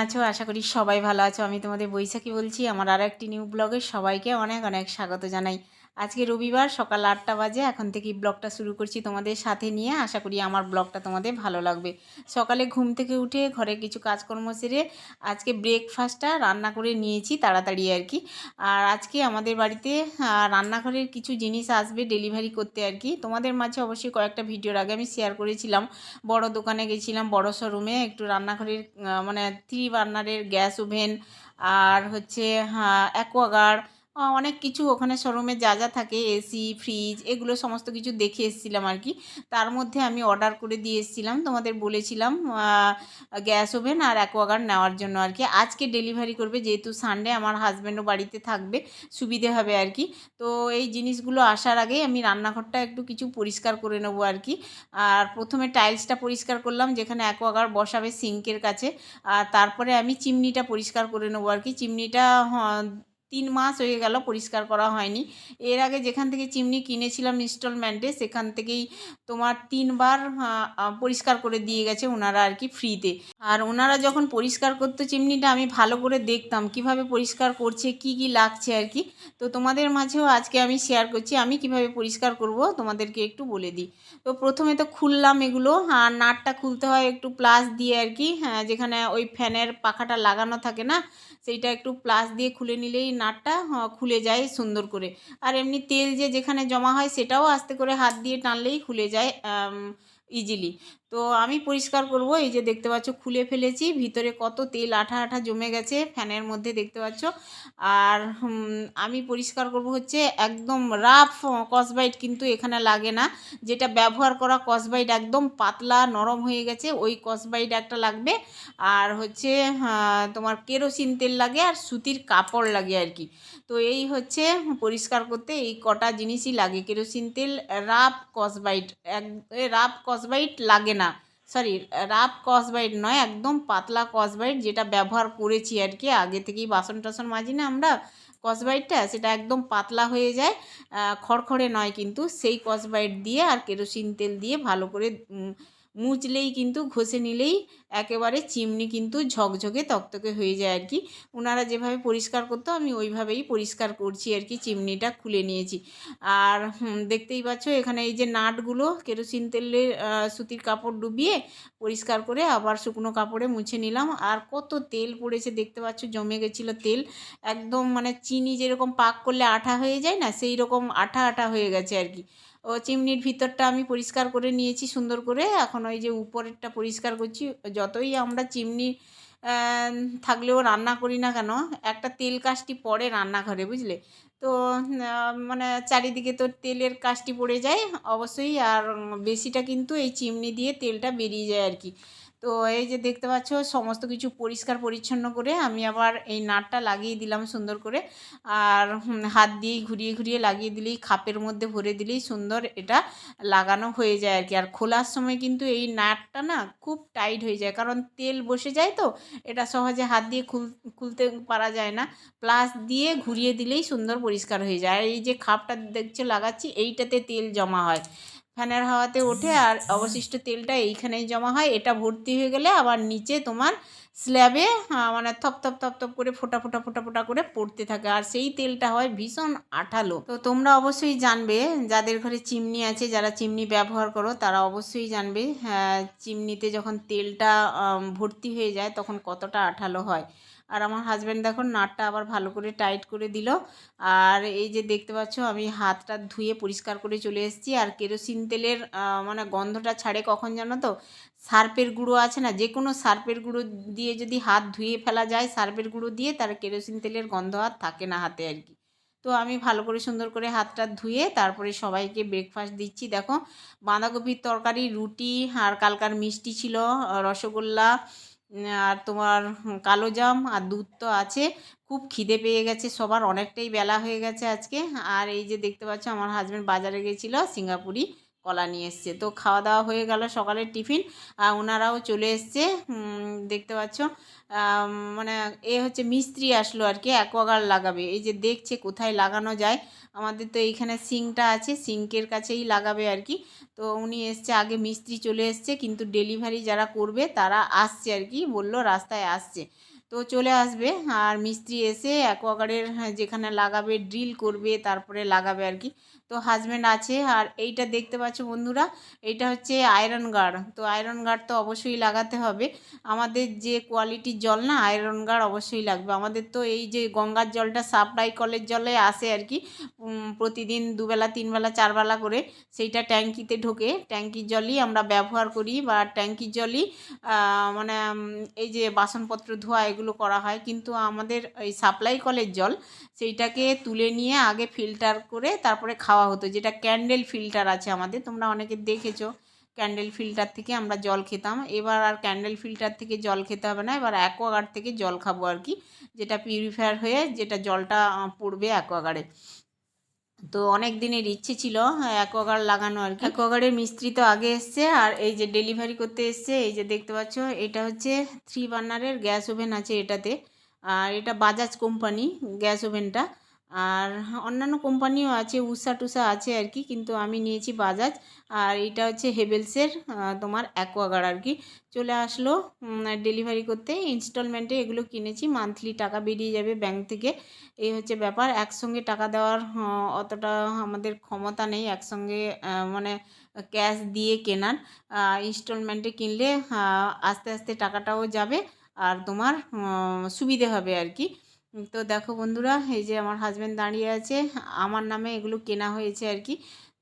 আছো? আশা করি সবাই ভালো আছো। আমি তোমাদের বৈশাখী বলছি। আমার আর একটি নিউ ব্লগে সবাইকে অনেক অনেক স্বাগত জানাই। আজকে রবিবার, সকাল আটটা বাজে। এখন থেকেই ব্লগটা শুরু করছি তোমাদের সাথে নিয়ে। আশা করি আমার ব্লগটা তোমাদের ভালো লাগবে। সকালে ঘুম থেকে উঠে ঘরে কিছু কাজকর্ম সেরে আজকে ব্রেকফাস্টটা রান্না করে নিয়েছি তাড়াতাড়ি আর কি। আর আজকে আমাদের বাড়িতে রান্নাঘরের কিছু জিনিস আসবে ডেলিভারি করতে আর কি। তোমাদের মাঝে অবশ্যই কয়েকটা ভিডিওর আগে আমি শেয়ার করেছিলাম। বড় দোকানে গেছিলাম, বড় শোরুমে একটু রান্নাঘরের মানে থ্রি বার্নারের গ্যাস ওভেন আর হচ্ছে অ্যাকোয়াগার্ড অনেক কিছু ওখানে শোরুমে যা যা থাকে এসি ফ্রিজ এগুলো সমস্ত কিছু দেখে এসেছিলাম আর কি। তার মধ্যে আমি অর্ডার করে দিয়ে এসেছিলাম, তোমাদের বলেছিলাম গ্যাস ওভেন আর অ্যাকোয়াগার্ড নেওয়ার জন্য আর কি। আজকে ডেলিভারি করবে যেহেতু সানডে আমার হাজব্যান্ডও বাড়িতে থাকবে, সুবিধে হবে আর কি। তো এই জিনিসগুলো আসার আগেই আমি রান্নাঘরটা একটু কিছু পরিষ্কার করে নেব আর কি। আর প্রথমে টাইলসটা পরিষ্কার করলাম, যেখানে অ্যাকোয়াগার্ড বসাবে সিঙ্কের কাছে। আর তারপরে আমি চিমনিটা পরিষ্কার করে নেব আর কি। চিমনিটা তিন মাস হয়ে গেল পরিষ্কার করা হয়নি। এর আগে যেখান থেকে চিমনি কিনেছিলাম ইনস্টলমেন্টে সেখান থেকেই তোমার তিনবার পরিষ্কার করে দিয়ে গেছে ওনারা আর কি ফ্রিতে আর ওনারা যখন পরিষ্কার করতো চিমনিটা, আমি ভালো করে দেখতাম কীভাবে পরিষ্কার করছে, কি কি লাগছে আর কি। তো তোমাদের মাঝেও আজকে আমি শেয়ার করছি, আমি কীভাবে পরিষ্কার করব তোমাদেরকে একটু বলে দিই। তো প্রথমে তো খুললাম এগুলো, আর নাটটা খুলতে হয় একটু প্লাস দিয়ে আর কি হ্যাঁ যেখানে ওই ফ্যানের পাখাটা লাগানো থাকে না সেইটা একটু প্লাস দিয়ে খুলে নিলেই নাটটা খুলে যায় সুন্দর করে। আর এমনি তেল যে যেখানে জমা হয় সেটাও আস্তে করে হাত দিয়ে টানলেই খুলে যায় ইজিলি তো আমি পরিষ্কার করব, এই যে দেখতে পাচ্ছ খুলে ফেলেছি, ভিতরে কত তেল আঠা আঠা জমে গেছে, ফ্যানের মধ্যে দেখতে পাচ্ছ। আর আমি পরিষ্কার করব হচ্ছে একদম রাফ কসবাইট কিন্তু এখানে লাগে না, যেটা ব্যবহার করা কসবাইট একদম পাতলা নরম হয়ে গেছে, ওই কসবাইট একটা লাগবে। আর হচ্ছে তোমার কেরোসিন তেল লাগে আর সুতির কাপড় লাগে আর কি। তো এই হচ্ছে পরিষ্কার করতে এই কটা জিনিসই লাগে, কেরোসিন তেল রাফ কসবাইট এক রাফ কসবাইট লাগে না। সরি রাফ কসবাইট নয়, একদম পাতলা কসবাইট যেটা ব্যবহার করেছি আর কি। আগে থেকেই বাসন টাসন মাজি না আমরা কসবাইটটা সেটা একদম পাতলা হয়ে যায় খড়খড়ে নয় কিন্তু সেই কসবাইট দিয়ে আর কেরোসিন তেল দিয়ে ভালো করে উম, মুছলেই কিন্তু ঘষে নিলেই একেবারে চিমনি কিন্তু ঝকঝকে তকতকে হয়ে যায় আর কি। ওনারা যেভাবে পরিষ্কার করতো আমি ওইভাবেই পরিষ্কার করছি আর কি চিমনিটা খুলে নিয়েছি। আর দেখতেই পাচ্ছ এখানে এই যে নাটগুলো কেরোসিন তেলে সুতির কাপড় ডুবিয়ে পরিষ্কার করে আবার শুকনো কাপড়ে মুছে নিলাম। আর কত তেল পড়েছে দেখতে পাচ্ছ জমে গেছিল তেল। একদম মানে চিনি যেরকম পাক করলে আঠা হয়ে যায় না সেই রকম আঠা আঠা হয়ে গেছে আর কি। ও চিমনির ভিতরটা আমি পরিষ্কার করে নিয়েছি সুন্দর করে। এখন ওই যে উপরেরটা পরিষ্কার করছি। যতই আমরা চিমনি থাকলেও রান্না করি না কেন, একটা তেল কাজটি পড়ে রান্নাঘরে, বুঝলে? তো মানে চারিদিকে তো তেলের কাজটি পড়ে যায় অবশ্যই। আর বেশিটা কিন্তু এই চিমনি দিয়ে তেলটা বেরিয়ে যায় আর কি। তো এই যে দেখতে পাচ্ছ, সমস্ত কিছু পরিষ্কার পরিচ্ছন্ন করে আমি আবার এই নাটটা লাগিয়ে দিলাম সুন্দর করে। আর হাত দিয়েই ঘুরিয়ে ঘুরিয়ে লাগিয়ে দিলেই, খাপের মধ্যে ভরে দিলেই সুন্দর এটা লাগানো হয়ে যায় আর কি। আর খোলার সময় কিন্তু এই নাটটা না খুব টাইট হয়ে যায়, কারণ তেল বসে যায় তো, এটা সহজে হাত দিয়ে খুল, খুলতে পারা যায় না। প্লাস দিয়ে ঘুরিয়ে দিলেই সুন্দর পরিষ্কার হয়ে যায়। আর এই যে খাপটা দেখছ, লাগাচ্ছি, এইটাতে তেল জমা হয়। ফ্যানের হাওয়াতে ওঠে আর অবশিষ্ট তেলটা এইখানেই জমা হয় এটা ভর্তি হয়ে গেলে আবার নিচে তোমার স্ল্যাবে মানে থপ থপ থপ থপ করে ফোটা ফোটা ফোটা ফোটা করে পড়তে থাকে। আর সেই তেলটা হয় ভীষণ আঠালো। তো তোমরা অবশ্যই জানবে যাদের ঘরে চিমনি আছে যারা চিমনি ব্যবহার করো তারা অবশ্যই জানবে হ্যাঁ, চিমনিতে যখন তেলটা ভর্তি হয়ে যায় তখন কতটা আঠালো হয়। আর আমার হাজব্যান্ড দেখো নাটটা আবার ভালো করে টাইট করে দিল। আর এই যে দেখতে পাচ্ছ আমি হাতটা ধুয়ে পরিষ্কার করে চলে এসেছি। আর কেরোসিন তেলের মানে গন্ধটা ছাড়ে কখন জানো তো? সার্পের গুঁড়ো আছে না? যে কোনো সার্পের গুঁড়ো দিয়ে যদি হাত ধুয়ে ফেলা যায়, সার্পের গুঁড়ো দিয়ে তার কেরোসিন তেলের গন্ধ আর থাকে না হাতে আর কি। তো আমি ভালো করে সুন্দর করে হাতটা ধুয়ে তারপরে সবাইকে ব্রেকফাস্ট দিচ্ছি। দেখো বাঁধাকপির তরকারি, রুটি আর কালকার মিষ্টি ছিল রসগোল্লা আর তোমার কালো জাম আর দুধ তো আছে। খুব খিদে পেয়ে গেছে সবার, অনেকটাই বেলা হয়ে গেছে আজকে। আর এই যে দেখতে পাচ্ছ, আমার হাজব্যান্ড বাজারে গেছিল, সিঙ্গাপুরি। কলা নিয়ে এসছে। তো খাওয়া দাওয়া হয়ে গেল সকালের টিফিন। আর ওনারাও চলে এসছে। দেখতে পাচ্ছ? মানে এ হচ্ছে মিস্ত্রি আসলো আর কি, অ্যাকোয়াগার্ড লাগাবে। এই যে দেখছে কোথায় লাগানো যায়। আমাদের তো এইখানে সিঙ্কটা আছে সিঙ্কের কাছেই লাগাবে আর কি। তো উনি এসছে, আগে মিস্ত্রি চলে এসছে, কিন্তু ডেলিভারি যারা করবে তারা আসছে আর কি, বলল রাস্তায় আসছে। তো চলে আসবে আর মিস্ত্রি এসে অ্যাকোয়াগার্ডের যেখানে লাগাবে, ড্রিল করবে, তারপরে লাগাবে আর কি। তো হাজব্যান্ড আছে, আর এইটা দেখতে পাচ্ছ বন্ধুরা এইটা হচ্ছে আয়রন গার্ড তো আয়রন গার্ড তো অবশ্যই লাগাতে হবে। আমাদের যে কোয়ালিটির জল না আয়রন গার্ড অবশ্যই লাগবে। আমাদের তো এই যে গঙ্গার জলটা সাপ্লাই কলের জলে আসে আর কি প্রতিদিন দুবেলা, তিনবেলা, চারবেলা করে, সেইটা ট্যাঙ্কিতে ঢোকে। ট্যাঙ্কির জলই আমরা ব্যবহার করি বা ট্যাঙ্কির জলই মানে এই যে বাসনপত্র, ধোয়া এগুলো করা হয়। কিন্তু আমাদের এই সাপ্লাই কলের জল, সেইটাকে তুলে নিয়ে আগে ফিল্টার করে তারপরে খাওয়া হতো, যেটা ক্যান্ডেল ফিল্টার আছে আমাদের, তোমরা অনেকে দেখেছ ক্যান্ডেল ফিল্টার থেকে আমরা জল খেতাম। এবার আর ক্যান্ডেল ফিল্টার থেকে জল খেতে হবে না, এবার অ্যাকোয়াগার্ড থেকে জল খাব আর কি, যেটা পিউরিফায়ার হয়ে, যেটা জলটা পড়বে অ্যাকোয়াগার্ডে তো অনেক দিনের ইচ্ছে ছিল অ্যাকোয়াগার্ড লাগানো আর কি। অ্যাকোয়াগার্ডের মিস্ত্রি তো আগে এসছে, আর এই যে ডেলিভারি করতে এসছে, এই যে দেখতে পাচ্ছ, এটা হচ্ছে থ্রি বার্নারের গ্যাস ওভেন আছে এটাতে, আর এটা বাজাজ কোম্পানি গ্যাস ওভেনটা আর অন্যান্য কোম্পানিও আছে, উষা টুষা আছে আর কি, কিন্তু আমি নিয়েছি বাজাজ। আর এটা হচ্ছে হেভেলসের তোমার অ্যাকোয়াগার্ড আর কি। চলে আসলো ডেলিভারি করতে। ইনস্টলমেন্টে এগুলো কিনেছি, মান্থলি টাকা বেরিয়ে যাবে ব্যাংক থেকে। এই হচ্ছে ব্যাপার, একসঙ্গে টাকা দেওয়ার অতটা আমাদের ক্ষমতা নেই, একসঙ্গে মানে ক্যাশ দিয়ে কেনার। ইনস্টলমেন্টে কিনলে আস্তে আস্তে টাকাটাও যাবে, আর তোমার সুবিধে হবে আর কি। তো দেখো বন্ধুরা, এই যে আমার হাজব্যান্ড দাঁড়িয়ে আছে, আমার নামে এগুলো কেনা হয়েছে আর কি।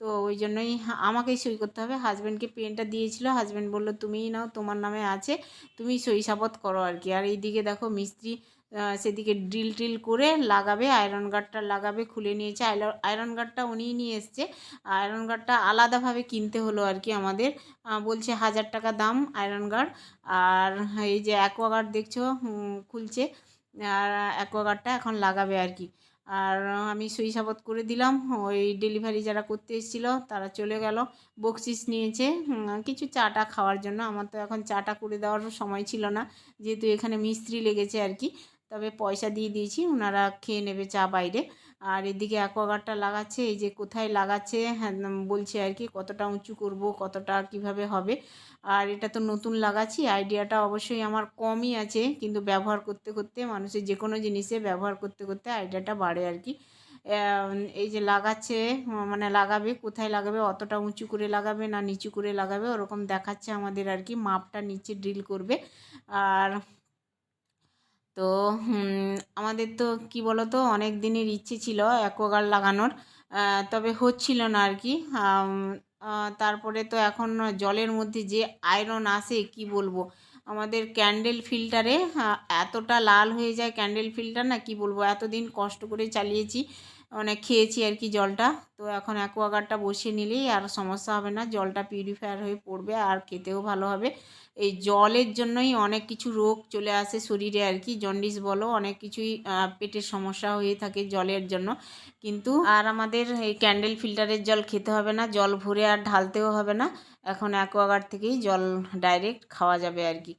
তো ওই জন্যই আমাকেই সই করতে হবে। হাজব্যান্ডকে পেনটা দিয়েছিল হাজব্যান্ড বলল, তুমিই নাও, তোমার নামে আছে, তুমি সই সাবত করো আর কি। আর এইদিকে দেখো মিস্ত্রি সেদিকে ড্রিল ট্রিল করে লাগাবে আয়রন গার্ডটা লাগাবে, খুলে নিয়েছে। আয়রন গার্ডটা উনিই নিয়ে এসছে। আয়রন গার্ডটা আলাদাভাবে কিনতে হলো আর কি আমাদের। বলছে হাজার টাকা দাম আয়রন গার্ড আর এই যে অ্যাকোয়াগার্ড দেখছ খুলছে। আর অ্যাকোয়াগার্ডটা এখন লাগাবে আর কি। আর আমি সই সাবত করে দিলাম, ওই ডেলিভারি যারা করতে এসেছিল তারা চলে গেল, বকশিস নিয়েছে কিছু চাটা খাওয়ার জন্য। আমার তো এখন চাটা করে দেওয়ার সময় ছিল না, যেহেতু এখানে মিস্ত্রি লেগেছে আর কি। তবে পয়সা দিয়ে দিয়েছি ওনারা খেয়ে নেবে চা বাইরে। আর এদিকে অ্যাকোয়াগার্ডটা লাগাচ্ছে এই যে কোথায় লাগাচ্ছে হ্যাঁ, বলছে আর কি কতটা উঁচু করব কতটা কীভাবে হবে। আর এটা তো নতুন লাগাচ্ছি আইডিয়াটা অবশ্যই আমার কমই আছে কিন্তু ব্যবহার করতে করতে মানুষের যে কোনো জিনিসে ব্যবহার করতে করতে আইডিয়াটা বাড়ে আর কি। এই যে লাগাচ্ছে মানে লাগাবে কোথায় লাগাবে অতটা উঁচু করে লাগাবে না নিচু করে লাগাবে ওরকম দেখাচ্ছে আমাদের আর কি মাপটা নিচে ড্রিল করবে। আর তো আমাদের তো কি বলো তো অনেক দিনের ইচ্ছে ছিল অ্যাকোয়াগার্ড লাগানোর। তবে হচ্ছিল না আর কি। তারপরে তো এখন জলের মধ্যে যে আয়রন আসে, কি বলব? আমাদের ক্যান্ডেল ফিল্টারে এতটা লাল হয়ে যায় ক্যান্ডেল ফিল্টার না, কি বলব? এতদিন কষ্ট করে চালিয়েছি মানে খেয়েছি আর কি জলটা। তো এখন অ্যাকোয়াগার্ডটা বসিয়ে নিলেই আর সমস্যা হবে না, জলটা পিউরিফায়ার হয়ে পড়বে আর খেতেও ভালো হবে। এই জলের জন্যই অনেক কিছু রোগ চলে আসে শরীরে আর কি। জন্ডিস বলো, অনেক কিছুই পেটের সমস্যা হয়ে থাকে জলের জন্য। কিন্তু আর আমাদের এই ক্যান্ডেল ফিল্টারের জল খেতে হবে না, জল ভরে আর ঢালতেও হবে না। এখন অ্যাকোয়াগার্ড থেকেই জল ডাইরেক্ট খাওয়া যাবে আর কি।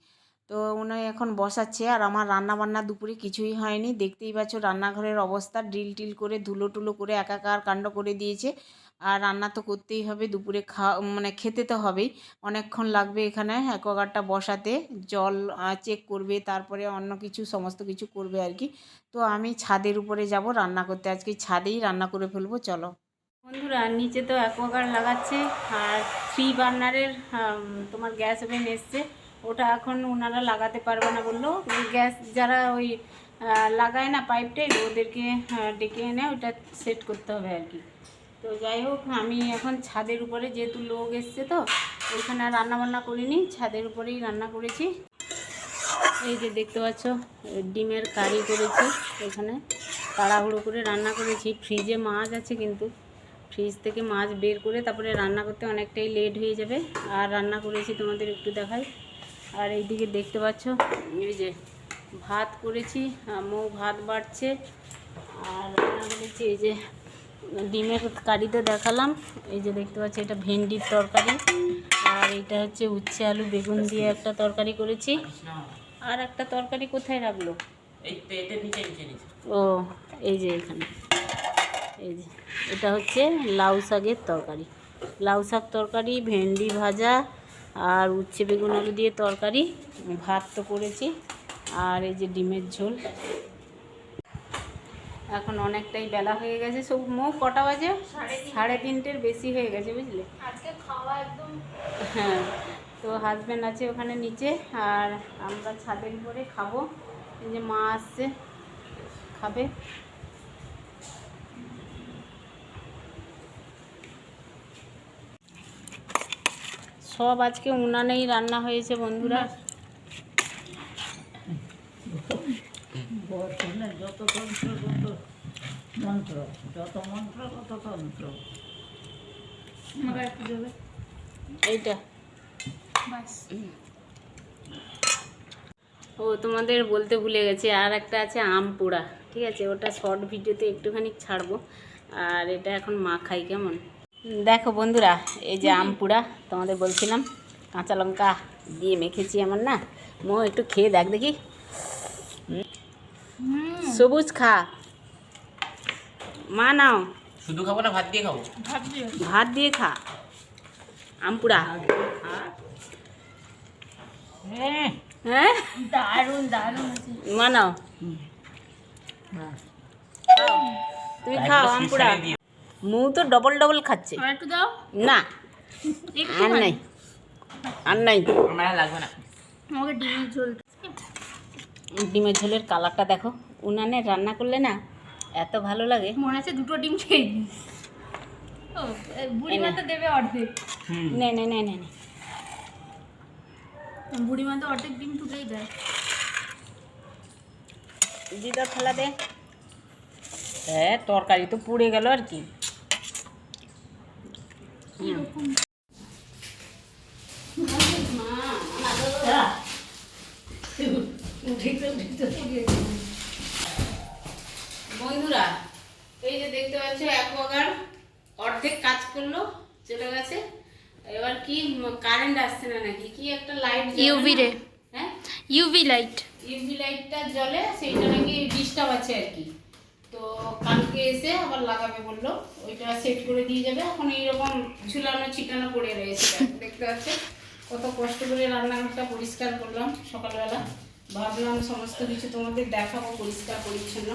তো উনি এখন বসাচ্ছে আর আমার রান্না বান্না দুপুরে কিছুই হয়নি। দেখতেই পাচ্ছ রান্নাঘরের অবস্থা, ড্রিল টিল করে, ধুলো টুলো করে, একাকার কাণ্ড করে দিয়েছে। আর রান্না তো করতেই হবে, দুপুরে খাওয়া মানে খেতে তো হবেই। অনেকক্ষণ লাগবে এখানে অ্যাকোয়াগার্ডটা বসাতে, জল চেক করবে, তারপরে অন্য কিছু, সমস্ত কিছু করবে আর কি। তো আমি ছাদের উপরে যাব রান্না করতে, আজকে ছাদেই রান্না করে ফেলব, চলো। বন্ধুরা, নিচে তো অ্যাকোয়াগার্ড লাগাচ্ছে, আর থ্রি বার্নারের তোমার গ্যাস ওভেন এসছে। ওটা এখন ওনারা লাগাতে পারবে না বলল। গ্যাস, যারা ওই লাগায় না পাইপটাই ওদেরকে ডেকে এনে ওটা সেট করতে হবে আর কি। তো যাই হোক, আমি এখন ছাদের উপরে যেহেতু লোক এসছে তো ওইখানে রান্না বান্না করিনি, ছাদের উপরেই রান্না করেছি। এই যে দেখতে পাচ্ছ, ডিমের কারি করেছি এখানে, তাড়াহুড়ো করে রান্না করেছি। ফ্রিজে মাছ আছে কিন্তু, ফ্রিজ থেকে মাছ বের করে তারপরে রান্না করতে অনেকটাই লেট হয়ে যাবে। আর রান্না করেছি তোমাদের একটু দেখাই। আর এইদিকে দেখতে পাচ্ছ, এই যে ভাত করেছি মৌ ভাত বাড়ছে। আর রান্না করেছি এই যে ডিমের কারিতে দেখালাম। এই যে দেখতে পাচ্ছি এটা ভেন্ডির তরকারি। আর এটা হচ্ছে উচ্ছে আলু বেগুন দিয়ে একটা তরকারি করেছি। আর একটা তরকারি কোথায় রাখল? ও এই যে এখানে। এই যে এটা হচ্ছে লাউ শাকের তরকারি। লাউ শাক তরকারি ভেন্ডি ভাজা আর উচ্ছে বেগুন আলু দিয়ে তরকারি। ভাত তো করেছি। আর এই যে ডিমের ঝোল। এখন অনেকটাই বেলা হয়ে গেছে সব মুখ কটা বাজে? সাড়ে তিনটের বেশি হয়ে গেছে বুঝলে? হ্যাঁ তো হাজব্যান্ড আছে ওখানে নিচে আর আমরা ছাদের উপরে খাব। এই যে মা আসছে খাবে। সব আজকে উনানেই রান্না হয়েছে বন্ধুরা। বর্তমানে যত তন্ত্র তত মন্ত্র যত মন্ত্র তত তন্ত্র। এইটা। ও তোমাদের বলতে ভুলে গেছি আর একটা আছে আম পোড়া ঠিক আছে? ওটা শর্ট ভিডিওতে একটুখানি ছাড়বো। আর এটা এখন মা খাই কেমন? দেখো বন্ধুরা এই যে আম পোড়া তোমাদের বলছিলাম কাঁচা লঙ্কা দিয়ে মেখেছি আমার না? মো একটু খেয়ে দেখ দেখি। সবুজ খা। মা নাও। শুধু খাব না ভাত দিয়ে খাব? ভাবছি ভাত দিয়ে খা। আম পোড়া হ্যাঁ। হ্যাঁ? দারুণ দারুণ মা নাও। খাও তুমি খাও আম পোড়া ছেড়ে দিয়ে। মু তো ডবল ডবল খাচ্ছে। একটু দাও। না। আর নাই। আর নাই। আমার লাগবে না। আমাকে ডিমের ঝোল। ডিমের ঝোলের কালারটা দেখো। উনানে রান্না করলে না এত ভালো লাগে। মনে আছে দুটো ডিম খেয়ে দিই ও বুড়িমা তো দেবে অর্ধেক। হুম। নে নে নে নে নে। বুড়িমা তো অর্ধেক ডিম তুলেই দেয়। দিদা থালা দে। হ্যাঁ তরকারি তো পুড়ে গেল আর কি। কীরকম? বন্ধুরা এই যে দেখতে পাচ্ছ অ্যাকোয়াগার্ড অর্ধেক কাজ করল চলে গেছে। এবার কি কারেন্ট আসছে না নাকি? কি একটা লাইট ইউভি রে। হ্যাঁ? ইউভি লাইট ইউভি লাইটটা জ্বলে সেইটা নাকি ডিস্টার্ব আছে আর কি। তো কালকে এসে আবার লাগাবে বলল ওইটা সেট করে দিয়ে যাবে। এখন এইরকম ঝুলানো ছিটানো পড়ে রয়েছে দেখতে পাচ্ছে? কত কষ্ট করে রান্নাঘরটা পরিষ্কার করলাম সকালবেলা। ভাবলাম সমস্ত কিছু তোমাদের দেখাবো পরিষ্কার পরিচ্ছন্ন।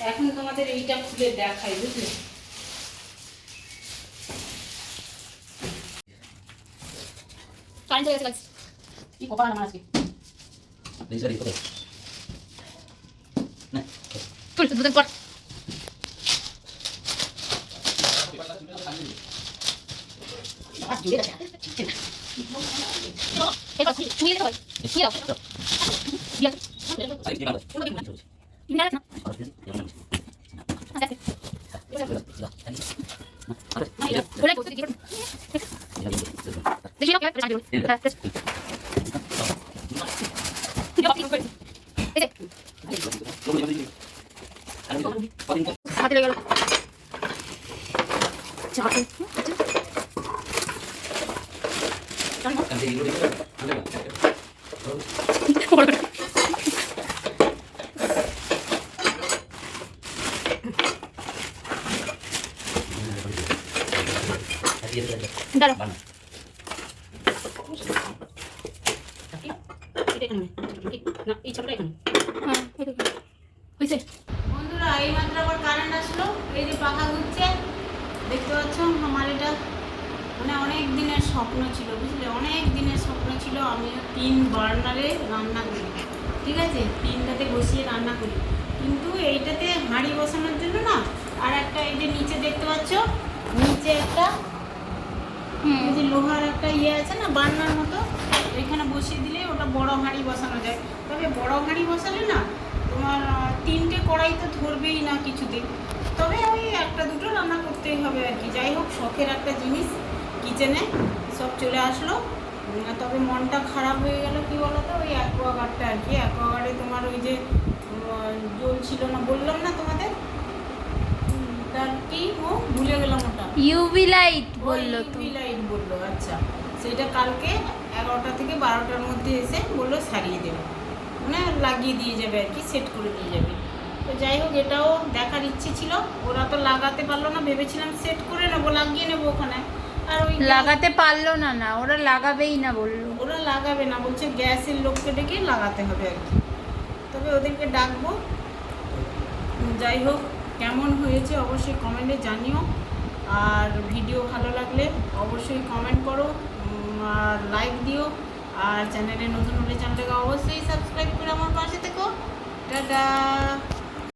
এখন তোমাদের এইটা খুলে দেখাই বুঝলে কারেন্ট চলে গেছে কি কপাল আমার আজকে তুই দুদিন পর এবার তুমি নিয়ে যাও নিয়ে যাও দিয়ে তুমি না বলে করতে দিও দেখি না কেমন রাখবে হ্যাঁ তুই বাকি করে এই যে হাতে গেল দাঁড়া এটা এখানে না এই ছোটটা এখানে হ্যাঁ এটা হয়েছে বন্ধুরা এই মাত্র আবার কারেন্ট আসলো এই যে পাখা ঘুরছে দেখতে পাচ্ছ আমার এটা মানে অনেক দিনের স্বপ্ন ছিল বুঝলে? অনেক দিনের স্বপ্ন ছিল আমি তিন বার্নারে রান্না করি ঠিক আছে? তিনটাতে বসিয়ে রান্না করি। কিন্তু এইটাতে হাঁড়ি বসানোর জন্য না আর একটা এই যে নিচে দেখতে পাচ্ছ নিচে একটা এই যে লোহার একটা ইয়ে আছে না বার্নার মতো এখানে বসিয়ে দিলে ওটা বড় হাঁড়ি বসানো যায়। তবে বড় হাঁড়ি বসালে না তোমার তিনটে কড়াই তো ধরবেই না কিছুদিন একটা দুটো রান্না করতেই হবে আর কি। যাই হোক শখের একটা জিনিস কিচেনে সব চলে আসলো। তবে মনটা খারাপ হয়ে গেল কি বলতো? ওই অ্যাকোয়াগার্ডটা আর কি। অ্যাকোয়াগার্ডে তোমার ওই যে জল ছিল না বললাম না তোমাদের? ওটার কি ও ভুলে গেলাম ওটা। ইউভি লাইট বলল তো। লাইট বলল আচ্ছা। সেটা কালকে এগারোটা থেকে বারোটার মধ্যে এসে বলল সারিয়ে দেবে। মানে লাগিয়ে দিয়ে যাবে আর কি সেট করে দিয়ে যাবে। তো যাই হোক এটাও দেখার ইচ্ছে ছিল। ওরা তো লাগাতে পারল না ভেবেছিলাম সেট করে নেব লাগিয়ে নেব ওখানে। আর ওই লাগাতে পারল না না ওরা লাগাবেই না বলল। ওরা লাগাবে না বলছে গ্যাসের লোককে ডেকে লাগাতে হবে আর কি। তবে ওদেরকে ডাকবো। যাই হোক কেমন হয়েছে অবশ্যই কমেন্টে জানিও। আর ভিডিও ভালো লাগলে অবশ্যই কমেন্ট করো আর লাইক দিও। আর চ্যানেলে নতুন হলে চ্যানেলটাকে অবশ্যই সাবস্ক্রাইব করে আমার পাশে থেকো। টাটা!